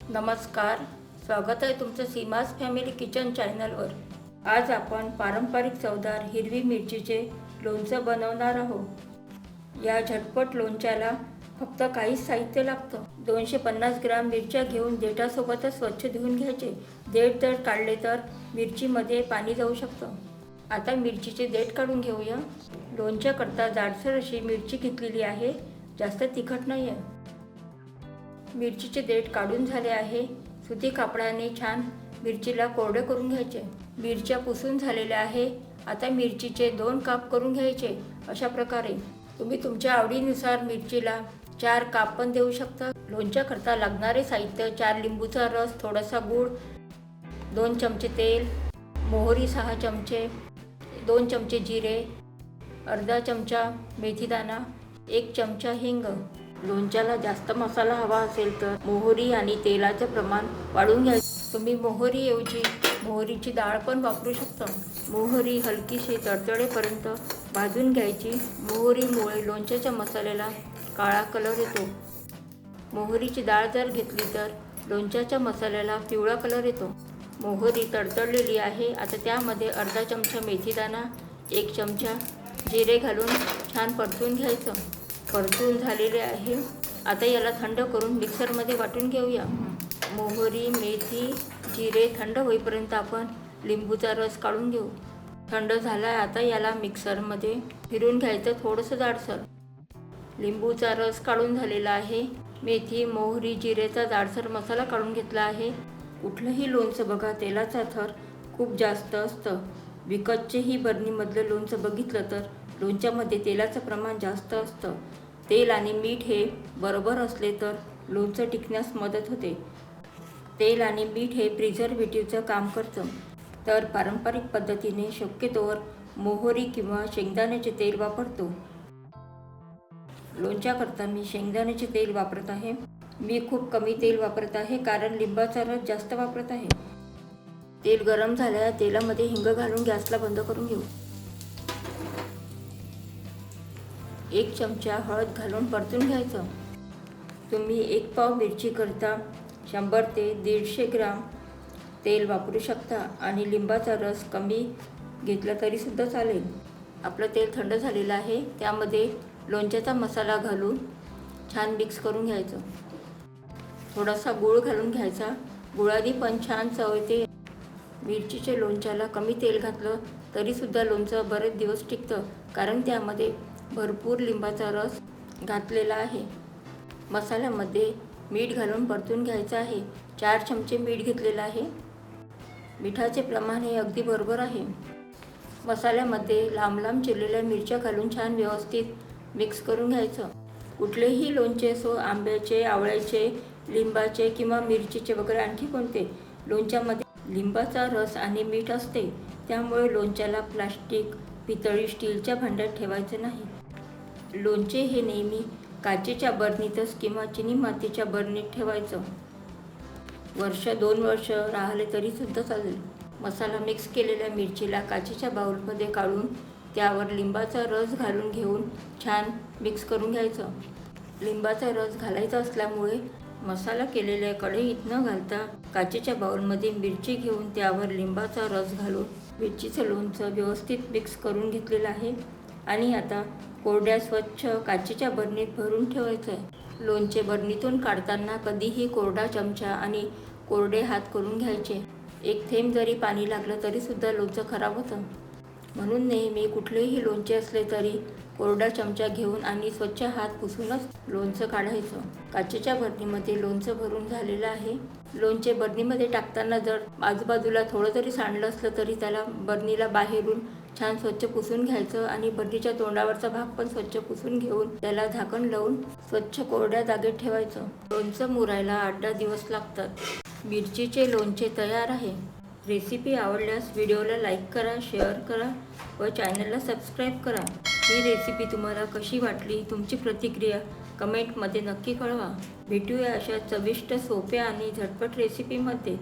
नमस्कार स्वागत आहे तुमचं सीमाज फॅमिली किचन चॅनलवर. आज आपण पारंपरिक चवदार हिरवी मिरचीचे लोणचं बनवणार आहोत. या झटपट लोणच्याला फक्त काहीच साहित्य लागतं. दोनशे पन्नास ग्राम मिरच्या घेऊन देठासोबतच स्वच्छ धुवून घ्यायचे. देठ जर काढले तर मिरचीमध्ये पाणी जाऊ शकतं. आता मिरचीचे देठ काढून घेऊया. लोणच्याकरता जाडसर अशी मिरची घेतलेली आहे. जास्त तिखट नाही आहे मिरचीचे देठ काढून झाले आहे. सुती कापडाने छान मिरचीला कोरडे करून घ्यायचे. मिरच्या पुसून झालेल्या आहे. आता मिरचीचे दोन काप करून घ्यायचे. अशा प्रकारे तुम्ही तुमच्या आवडीनुसार मिरचीला चार काप पण देऊ शकता. लोणच्याकरता लागणारे साहित्य चार लिंबूचा रस थोडासा गूळ दोन चमचे तेल मोहरी सहा चमचे दोन चमचे जिरे अर्धा चमचा मेथीदाणा एक चमचा हिंग लोणच्याला जास्त मसाला हवा असेल तर मोहरी आणि तेलाचं प्रमाण वाढून घ्यायचं. तुम्ही मोहरीऐवजी मोहरीची डाळ पण वापरू शकता. मोहरी हलकीशी तडतडेपर्यंत भाजून घ्यायची. मोहरीमुळे लोणच्याच्या मसाल्याला काळा कलर येतो. मोहरीची डाळ जर घेतली तर लोणच्याच्या मसाल्याला पिवळा कलर येतो. मोहरी तडतडलेली आहे. आता त्यामध्ये अर्धा चमचा मेथीदाणा एक चमचा जिरे घालून छान परतून घ्यायचं. परतून झालेले आहे. आता याला थंड करून मिक्सरमध्ये वाटून घेऊया. मोहरी मेथी जिरे थंड होईपर्यंत आपण लिंबूचा रस काढून घेऊ. थंड झाला आहे आता याला मिक्सरमध्ये फिरून घ्यायचं थोडंसं जाडसर. लिंबूचा रस काढून झालेला आहे. मेथी मोहरी जिरेचा जाडसर मसाला काढून घेतला आहे. कुठलंही लोणचं बघा तेलाचा थर खूप जास्त असतं. विकतचेही बरणीमधलं लोणचं बघितलं तर लोणच्यामध्ये तेलाचं प्रमाण जास्त असतं. तेल आणि मीठ हे बरोबर असले तर लोणचं टिकण्यास मदत होते. तेल आणि मीठ हे प्रिझर्वेटिव्हचं काम करतं. तर पारंपरिक पद्धतीने शक्यतोवर मोहरी किंवा शेंगदाण्याचे तेल वापरतो. लोणच्याकरता मी शेंगदाण्याचे तेल वापरत आहे. मी खूप कमी तेल वापरत आहे कारण लिंबाचा रस जास्त वापरत आहे. तेल गरम झाल्या तेलामध्ये हिंग घालून गॅसला बंद करून घेऊ. एक चमचा हळद घालून परतून घ्यायचं. तुम्ही एक पाव मिरची करता शंभर ते दीडशे ग्राम तेल वापरू शकता आणि लिंबाचा रस कमी घेतला तरीसुद्धा चालेल. आपलं तेल थंड झालेलं आहे त्यामध्ये लोणच्याचा मसाला घालून छान मिक्स करून घ्यायचं. थोडासा गूळ घालून घ्यायचा. गुळादी पण छान चव येते. मिरचीच्या लोणच्याला कमी तेल घातलं तरीसुद्धा लोणचं बरेच दिवस टिकतं कारण त्यामध्ये भरपूर लिंबाचा रस घातलेला आहे. मसाल्यामध्ये मीठ घालून परतून घ्यायचं आहे. चार चमचे मीठ घेतलेलं आहे. मिठाचे प्रमाण हे अगदी बरोबर आहे. मसाल्यामध्ये लांब लांब चिरलेल्या मिरच्या घालून छान व्यवस्थित मिक्स करून घ्यायचं. कुठलेही लोणचे सो आंब्याचे आवळ्याचे लिंबाचे किंवा मिरचीचे वगैरे आणखी कोणते लोणच्यामध्ये लिंबाचा रस आणि मीठ असते. त्यामुळे लोणच्याला प्लास्टिक पितळी स्टीलच्या भांड्यात ठेवायचं नाही. लोणचे हे नेहमी काचेच्या बरणीतच किंवा चिनी मातीच्या बरणीत ठेवायचं. वर्ष दोन वर्ष राहिले तरीसुद्धा चालेल. मसाला मिक्स केलेल्या मिरचीला काचेच्या बाउलमध्ये काढून त्यावर लिंबाचा रस घालून घेऊन छान मिक्स करून घ्यायचं. लिंबाचा रस घालायचा असल्यामुळे मसाला केलेल्या कढईत न घालता काचेच्या बाउलमध्ये मिरची घेऊन त्यावर लिंबाचा रस घालून मिरचीचं लोणचं व्यवस्थित मिक्स करून घेतलेलं आहे. आणि आता कोरड्या स्वच्छ काचेच्या बरणीत भरून ठेवायचं आहे. लोणचे बरणीतून काढताना कधीही कोरडा चमचा आणि कोरडे हात करून घ्यायचे. एक थेंब जरी पाणी लागलं तरीसुद्धा लोणचं खराब होतं. म्हणून नेहमी कुठलेही लोणचे असले तरी कोरडा चमचा घेऊन आणि स्वच्छ हात पुसूनच लोणचं काढायचं. काचेच्या बरणीमध्ये लोणचं भरून झालेलं आहे. लोणचे बरणीमध्ये टाकताना जर आजूबाजूला थोडं जरी सांडलं असलं तरी त्याला बरणीला बाहेरून छान स्वच्छ पुसून घ्यायचं आणि बरणीच्या तोंडावरचा भाग पण स्वच्छ पुसून घेऊन त्याला झाकण लावून स्वच्छ कोरड्या जागेत ठेवायचं. लोणचं मुरायला आठ दहा दिवस लागतात. मिरचीचे लोणचे तयार आहे. रेसिपी आवडल्यास व्हिडिओला लाईक करा शेअर करा व चॅनलला सबस्क्राईब करा. ही रेसिपी तुम्हाला कशी वाटली? तुमची प्रतिक्रिया कमेंटमध्ये नक्की कळवा. भेटूया अशा चविष्ट सोप्या आणि झटपट रेसिपीमध्ये